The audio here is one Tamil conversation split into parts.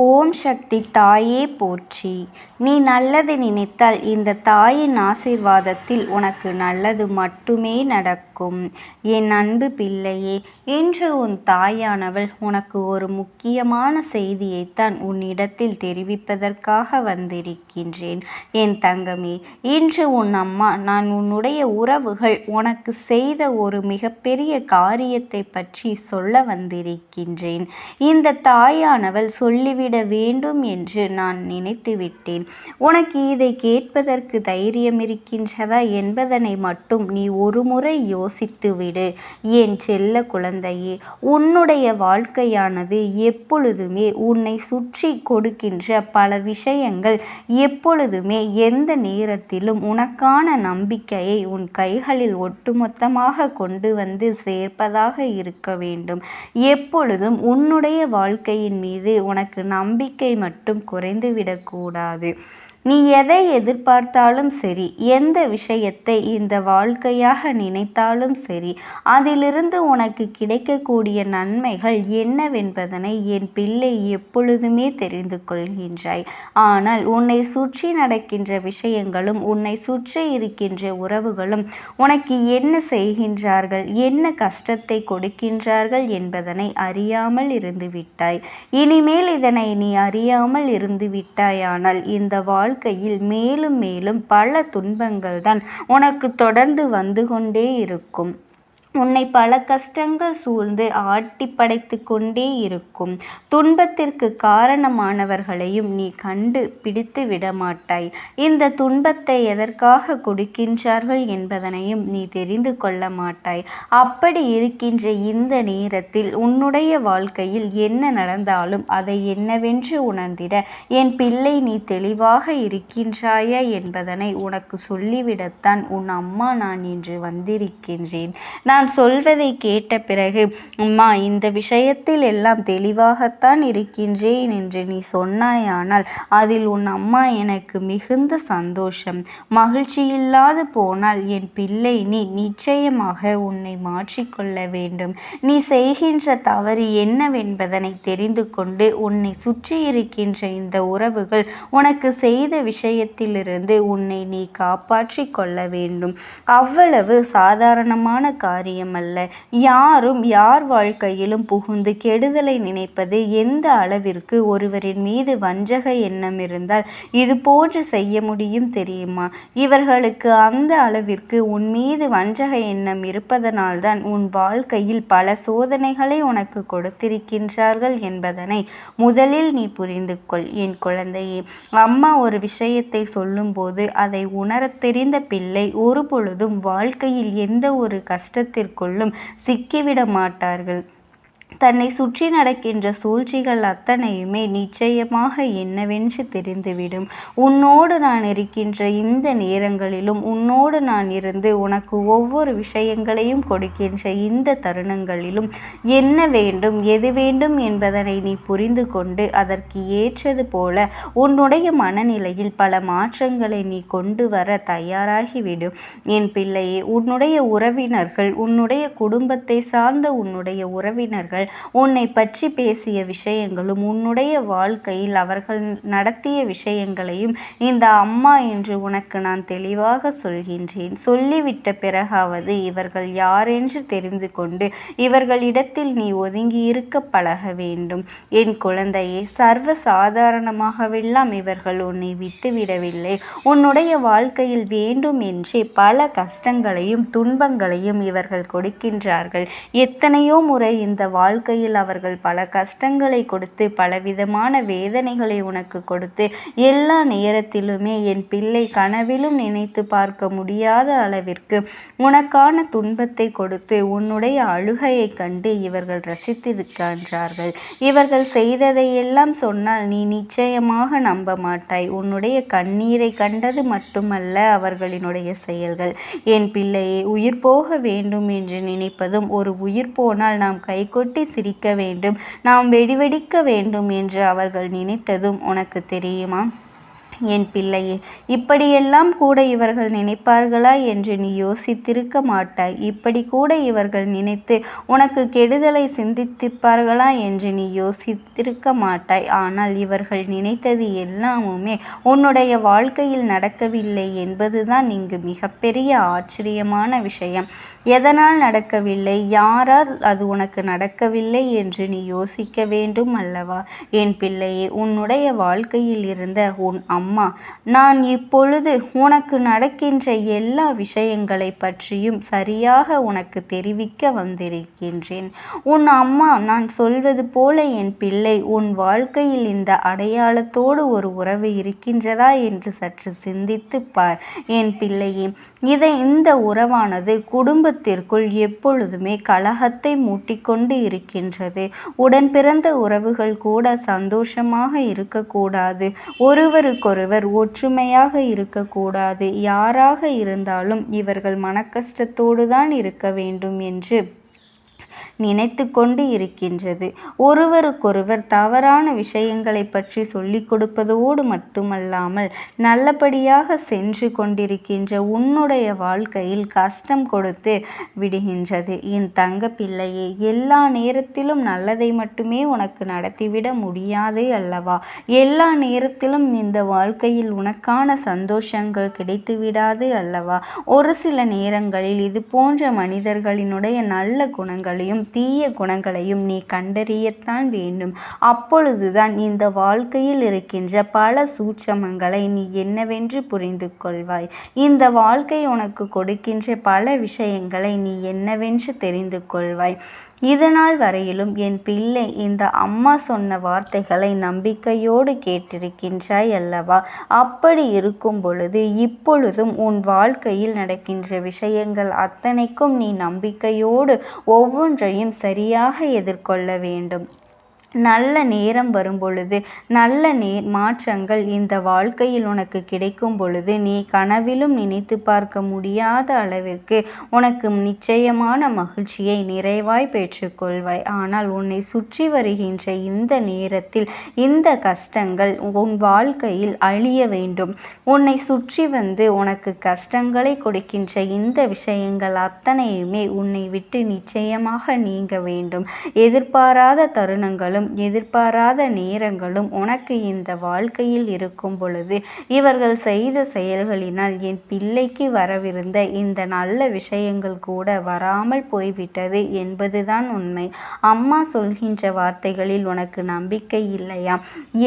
ஓம் சக்தி தாயே போற்றி. நீ நல்லது நினைத்தால் இந்த தாயின் ஆசீர்வாதத்தில் உனக்கு நல்லது மட்டுமே நடக்கும். என் அன்பு பிள்ளையே இன்று உன் தாயானவள் உனக்கு ஒரு முக்கியமான செய்தியைத்தான் உன்னிடத்தில் தெரிவிப்பதற்காக வந்திருக்கின்றேன். என் தங்கமே இன்று உன் அம்மா நான் உன்னுடைய உறவுகள் உனக்கு செய்த ஒரு மிகப்பெரிய காரியத்தை பற்றி சொல்ல வந்திருக்கின்றேன். இந்த தாயானவள் சொல்லிவிட வேண்டும் என்று நான் நினைத்துவிட்டேன் உனக்கு இதை கேட்பதற்கு தைரியம் இருக்கின்றதா என்பதனை மட்டும் நீ ஒருமுறை யோசித்து விடு. என் செல்ல குழந்தையே உன்னுடைய வாழ்க்கையானது எப்பொழுதுமே உன்னை சுற்றி கொடுக்கின்ற பல விஷயங்கள் எப்பொழுதுமே எந்த நேரத்திலும் உனக்கான நம்பிக்கையை உன் கைகளில் ஒட்டுமொத்தமாக கொண்டு வந்து சேர்ப்பதாக இருக்க வேண்டும். எப்பொழுதும் உன்னுடைய வாழ்க்கையின் மீது உனக்கு நம்பிக்கை மட்டும் குறைந்துவிடக்கூடாது. நீ எதை எதிர்பார்த்தாலும் சரி எந்த விஷயத்தை இந்த வாழ்க்கையாக நினைத்தாலும் சரி அதிலிருந்து உனக்கு கிடைக்கக்கூடிய நன்மைகள் என்னவென்பதனை என் பிள்ளை எப்பொழுதுமே தெரிந்து கொள்கின்றாய். ஆனால் உன்னை சுற்றி நடக்கின்ற விஷயங்களும் உன்னை சுற்றி இருக்கின்ற உறவுகளும் உனக்கு என்ன செய்கின்றார்கள் என்ன கஷ்டத்தை கொடுக்கின்றார்கள் என்பதனை அறியாமல் இருந்து விட்டாய் இனிமேல் இதனை நீ அறியாமல் இருந்து விட்டாயானால் இந்த வாழ் வாழ்க்கையில் மேலும் மேலும் பல துன்பங்கள் தான் உனக்கு தொடர்ந்து வந்து கொண்டே இருக்கும். உன்னை பல கஷ்டங்கள் சூழ்ந்து ஆட்டி படைத்து கொண்டே இருக்கும். துன்பத்திற்கு காரணமானவர்களையும் நீ கண்டு பிடித்து விடமாட்டாய் இந்த துன்பத்தை எதற்காக கொடுக்கின்றார்கள் என்பதனையும் நீ தெரிந்து கொள்ள மாட்டாய். அப்படி இருக்கின்ற இந்த நேரத்தில் உன்னுடைய வாழ்க்கையில் என்ன நடந்தாலும் அதை என்னவென்று உணர்ந்திட என் பிள்ளை நீ தெளிவாக இருக்கின்றாயா என்பதனை உனக்கு சொல்லிவிடத்தான் உன் அம்மா நான் இன்று வந்திருக்கின்றேன். நான் நான் சொல்வதை கேட்ட பிறகு அம்மா இந்த விஷயத்தில் எல்லாம் தெளிவாகத்தான் இருக்கின்றேன் என்று நீ சொன்னாயானால் அதில் உன் அம்மா எனக்கு மிகுந்த சந்தோஷம். மகிழ்ச்சி இல்லாது போனால் என் பிள்ளை நீ நிச்சயமாக உன்னை மாற்றிக்கொள்ள வேண்டும். நீ செய்கின்ற தவறு என்னவென்பதனை தெரிந்து கொண்டு உன்னை சுற்றி இருக்கின்ற இந்த உறவுகள் உனக்கு செய்த விஷயத்திலிருந்து உன்னை நீ காப்பாற்றி கொள்ள வேண்டும். அவ்வளவு சாதாரணமான காரியம் காரியமல்ல யாரும் யார் வாழ்க்கையிலும் புகுந்து கெடுதலை நினைப்பது எந்த அளவிற்கு ஒருவரின் மீது வஞ்சக எண்ணம் இருந்தால் இது போன்று செய்ய முடியும் தெரியுமா? இவர்களுக்கு அந்த அளவிற்கு உன் மீது வஞ்சக எண்ணம் இருப்பதனால்தான் உன் வாழ்க்கையில் பல சோதனைகளை உனக்கு கொடுத்திருக்கின்றார்கள் என்பதனை முதலில் நீ புரிந்து கொள் என் குழந்தையே. அம்மா ஒரு விஷயத்தை சொல்லும்போது அதை உணரத் தெரிந்த பிள்ளை ஒரு பொழுதும் வாழ்க்கையில் எந்த ஒரு கஷ்டத்தில் துன்பத்திற்குள்ளும் சிக்கிவிட மாட்டார்கள் தன்னை சுற்றி நடக்கின்ற சூழ்ச்சிகள் அத்தனையுமே நிச்சயமாக என்னவென்று தெரிந்துவிடும். உன்னோடு நான் இருக்கின்ற இந்த நேரங்களிலும் உன்னோடு நான் இருந்து உனக்கு ஒவ்வொரு விஷயங்களையும் கொடுக்கின்ற இந்த தருணங்களிலும் என்ன வேண்டும் எது வேண்டும் என்பதனை நீ புரிந்து கொண்டு அதற்கு ஏற்றது போல உன்னுடைய மனநிலையில் பல மாற்றங்களை நீ கொண்டு வர தயாராகிவிடும் என் பிள்ளையே உன்னுடைய உறவினர்கள் உன்னுடைய குடும்பத்தை சார்ந்த உன்னுடைய உறவினர்கள் விஷயங்கள் உன்னை பற்றி பேசிய விஷயங்களும் உன்னுடைய வாழ்க்கையில் அவர்கள் நடத்திய விஷயங்களையும் இந்த அம்மா என்று உனக்கு நான் தெளிவாக சொல்கின்றேன். சொல்லிவிட்ட பிறகாவது இவர்கள் யாரென்று தெரிந்து கொண்டு இவர்களிடத்தில் நீ ஒதுங்கி இருக்க பழக வேண்டும். என் குழந்தையே சர்வ சாதாரணமாகவெல்லாம் இவர்கள் உன்னை விட்டுவிடவில்லை உன்னுடைய வாழ்க்கையில் வேண்டும் என்றே பல கஷ்டங்களையும் துன்பங்களையும் இவர்கள் கொடுக்கின்றார்கள். எத்தனையோ முறை இந்த வாழ் வாழ்க்கையில் அவர்கள் பல கஷ்டங்களை கொடுத்து பலவிதமான வேதனைகளை உனக்கு கொடுத்து எல்லா நேரத்திலுமே என் பிள்ளை கனவிலும் நினைத்து பார்க்க முடியாத அளவிற்கு உனக்கான துன்பத்தை கொடுத்து உன்னுடைய அழுகையை கண்டு இவர்கள் ரசித்திருக்கின்றார்கள். இவர்கள் செய்ததை எல்லாம் சொன்னால் நீ நிச்சயமாக நம்ப மாட்டாய். உன்னுடைய கண்ணீரை கண்டது மட்டுமல்ல அவர்களினுடைய செயல்கள். என் பிள்ளையை உயிர் போக வேண்டும் என்று நினைப்பதும் ஒரு உயிர் போனால் நாம் கைகொட்டி கொட்டி சிரிக்க வேண்டும் நாம் வெடிவெடிக்க வேண்டும் என்று அவர்கள் நினைத்ததும் உனக்கு தெரியுமா? என் பிள்ளையே இப்படியெல்லாம் கூட இவர்கள் நினைப்பார்களா என்று நீ யோசித்திருக்க மாட்டாய். இப்படி கூட இவர்கள் நினைத்து உனக்கு கெடுதலை சிந்தித்திருப்பார்களா என்று நீ யோசித்திருக்க மாட்டாய். ஆனால் இவர்கள் நினைத்தது எல்லாமுமே உன்னுடைய வாழ்க்கையில் நடக்கவில்லை என்பதுதான் இங்கு மிகப்பெரிய ஆச்சரியமான விஷயம். எதனால் நடக்கவில்லை? யாரால் அது உனக்கு நடக்கவில்லை என்று நீ யோசிக்க வேண்டும் அல்லவா? என் பிள்ளையே உன்னுடைய வாழ்க்கையில் இருந்த உன் அம்மா அம்மா நான் இப்பொழுது உனக்கு நடக்கின்ற எல்லா விஷயங்களை பற்றியும் சரியாக உனக்கு தெரிவிக்க வந்திருக்கின்றேன். உன் அம்மா நான் சொல்வது போல என் பிள்ளை உன் வாழ்க்கையில் இந்த அடையாளத்தோடு ஒரு உறவு இருக்கின்றதா என்று சற்று சிந்தித்து பார். என் பிள்ளையே இதை இந்த உறவானது குடும்பத்திற்குள் எப்பொழுதுமே கலகத்தை மூட்டிக்கொண்டு இருக்கின்றது. உடன் பிறந்த உறவுகள் கூட சந்தோஷமாக இருக்கக்கூடாது. ஒருவர் ஒற்றுமையாக இருக்கக்கூடாது. யாராக இருந்தாலும் இவர்கள் மனக்கஷ்டத்தோடு தான் இருக்க வேண்டும் என்று நினைத்து கொண்டு இருக்கின்றது. ஒருவருக்கொருவர் தவறான விஷயங்களை பற்றி சொல்லிக் கொடுப்பதோடு மட்டுமல்லாமல் நல்லபடியாக சென்று கொண்டிருக்கின்ற உன்னுடைய வாழ்க்கையில் கஷ்டம் கொடுத்து விடுகின்றது. என் தங்க பிள்ளையே எல்லா நேரத்திலும் நல்லதை மட்டுமே உனக்கு நடத்திவிட முடியாது அல்லவா? எல்லா நேரத்திலும் இந்த வாழ்க்கையில் உனக்கான சந்தோஷங்கள் கிடைத்து விடாது அல்லவா? ஒரு சில நேரங்களில் இது போன்ற மனிதர்களினுடைய நல்ல குணங்களையும் தீய குணங்களையும் நீ கண்டறியத்தான் வேண்டும். அப்பொழுதுதான் இந்த வாழ்க்கையில் இருக்கின்ற பல சூட்சமங்களை நீ என்னவென்று புரிந்து கொள்வாய். இந்த வாழ்க்கை உனக்கு கொடுக்கின்ற பல விஷயங்களை நீ என்னவென்று தெரிந்து கொள்வாய். இதனால் வரையிலும் என் பிள்ளை இந்த அம்மா சொன்ன வார்த்தைகளை நம்பிக்கையோடு கேட்டிருக்கின்றாய் அல்லவா? அப்படி இருக்கும் பொழுது இப்பொழுதும் உன் வாழ்க்கையில் நடக்கின்ற விஷயங்கள் அத்தனைக்கும் நீ நம்பிக்கையோடு ஒவ்வொன்றையும் சரியாக எதிர்கொள்ள வேண்டும். நல்ல நேரம் வரும் பொழுது நல்ல நே மாற்றங்கள் இந்த வாழ்க்கையில் உனக்கு கிடைக்கும் பொழுது நீ கனவிலும் நினைத்து பார்க்க முடியாத அளவிற்கு உனக்கு நிச்சயமான மகிழ்ச்சியை நிறைவாய் பெற்றுக்கொள்வாய். ஆனால் உன்னை சுற்றி வருகின்ற இந்த நேரத்தில் இந்த கஷ்டங்கள் உன் வாழ்க்கையில் அழிய வேண்டும். உன்னை சுற்றி வந்து உனக்கு கஷ்டங்களை கொடுக்கின்ற இந்த விஷயங்கள் அத்தனையுமே உன்னை விட்டு நிச்சயமாக நீங்க வேண்டும். எதிர்பாராத தருணங்களும் நேரங்களும் எதிர்பாராத நேரங்களும் உனக்கு இந்த வாழ்க்கையில் இருக்கும் பொழுது இவர்கள் செய்த செயல்களினால் என் பிள்ளைக்கு வரவிருந்த இந்த நல்ல விஷயங்கள் கூட வராமல் போய்விட்டது என்பதுதான் உண்மை. அம்மா சொல்கின்ற வார்த்தைகளில் உனக்கு நம்பிக்கை இல்லையா?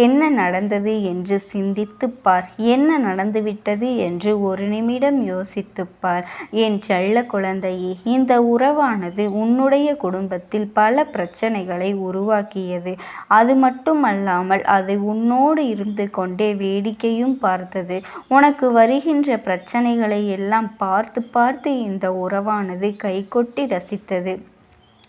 என்ன நடந்தது என்று சிந்தித்து பார் என்ன நடந்துவிட்டது என்று ஒரு நிமிடம் யோசித்துப்பார். என் செல்ல குழந்தையே இந்த உறவானது உன்னுடைய குடும்பத்தில் பல பிரச்சனைகளை உருவாக்கியது. இருந்தது அது மட்டுமல்லாமல் அது உன்னோடு இருந்து கொண்டே வேடிக்கையும் பார்த்தது. உனக்கு வருகின்ற பிரச்சனைகளை எல்லாம் பார்த்து பார்த்து இந்த உறவானது கைகொட்டி ரசித்தது.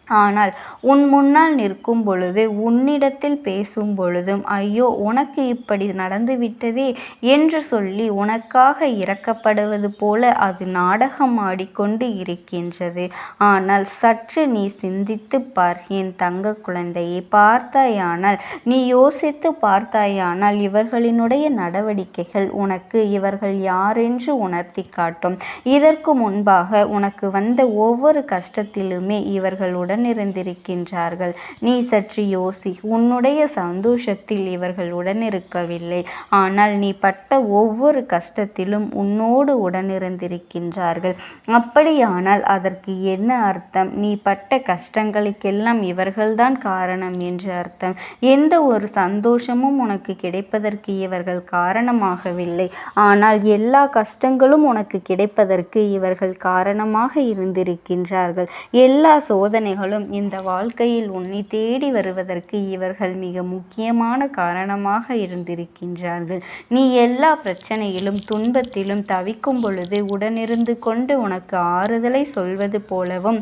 ஆனால் உன் முன்னால் நிற்கும் பொழுது உன்னிடத்தில் பேசும் பொழுதும் ஐயோ உனக்கு இப்படி நடந்துவிட்டதே என்று சொல்லி உனக்காக இறக்கப்படுவது போல அது நாடகம் ஆடிக்கொண்டு இருக்கின்றது. ஆனால் சற்று நீ சிந்தித்து பார் என் தங்க குழந்தையை பார்த்தாயானால் நீ யோசித்து பார்த்தாயானால் இவர்களினுடைய நடவடிக்கைகள் உனக்கு இவர்கள் யாரென்று உணர்த்தி காட்டும். இதற்கு முன்பாக உனக்கு வந்த ஒவ்வொரு கஷ்டத்திலுமே இவர்களுடன் உடனிருந்திருக்கின்றார்கள். நீ சற்று யோசி உன்னுடைய சந்தோஷத்தில் இவர்கள் உடனிருக்கவில்லை. ஆனால் நீ பட்ட ஒவ்வொரு கஷ்டத்திலும் உன்னோடு உடனிருந்திருக்கின்றார்கள். அப்படியானால் அதற்கு என்ன அர்த்தம்? நீ பட்ட கஷ்டங்களுக்கெல்லாம் இவர்கள்தான் காரணம் என்று அர்த்தம். எந்த ஒரு சந்தோஷமும் உனக்கு கிடைப்பதற்கு இவர்கள் காரணமாகவில்லை. ஆனால் எல்லா கஷ்டங்களும் உனக்கு கிடைப்பதற்கு இவர்கள் காரணமாக இருந்திருக்கின்றார்கள். எல்லா சோதனைகளும் இருந்தாலும் இந்த வாழ்க்கையில் உன்னை தேடி வருவதற்கு இவர்கள் மிக முக்கியமான காரணமாக இருந்திருக்கின்றார்கள். நீ எல்லா பிரச்சனையிலும் துன்பத்திலும் தவிக்கும் பொழுது உடனிருந்து கொண்டு உனக்கு ஆறுதலை சொல்வது போலவும்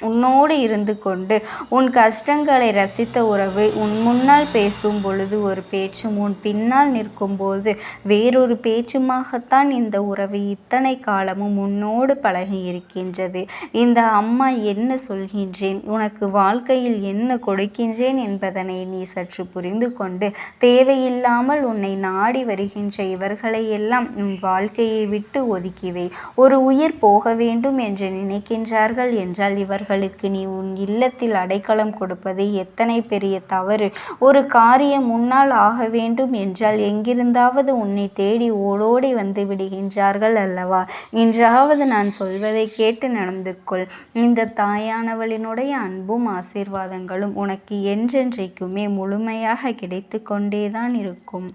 உன்னோடு இருந்து கொண்டு உன் கஷ்டங்களை ரசித்த உறவு உன் முன்னால் பேசும் பொழுது ஒரு பேச்சும் உன் பின்னால் நிற்கும்போது வேறொரு பேச்சுமாகத்தான் இந்த உறவு இத்தனை காலமும் உன்னோடு பழகி இருக்கின்றது. இந்த அம்மா என்ன சொல்கின்றேன்? உனக்கு வாழ்க்கையில் என்ன கொடுக்கின்றேன் என்பதனை நீ சற்று புரிந்து கொண்டு தேவையில்லாமல் உன்னை நாடி வருகின்ற இவர்களை எல்லாம் உன் வாழ்க்கையை விட்டு ஒதுக்கிவை ஒரு உயிர் போக வேண்டும் என்று நினைக்கின்றார்கள் என்றால் அவர்களுக்கு நீ உன் இல்லத்தில் அடைக்கலம் கொடுப்பது எத்தனை பெரிய தவறு? ஒரு காரியம் முன்னால் ஆக வேண்டும் என்றால் எங்கிருந்தாவது உன்னை தேடி ஓடோடி வந்து விடுகின்றார்கள் அல்லவா? இன்றாவது நான் சொல்வதை கேட்டு நடந்து கொள். இந்த தாயானவளினுடைய அன்பும் ஆசீர்வாதங்களும் உனக்கு என்றென்றைக்குமே முழுமையாக கிடைத்து கொண்டேதான் இருக்கும்.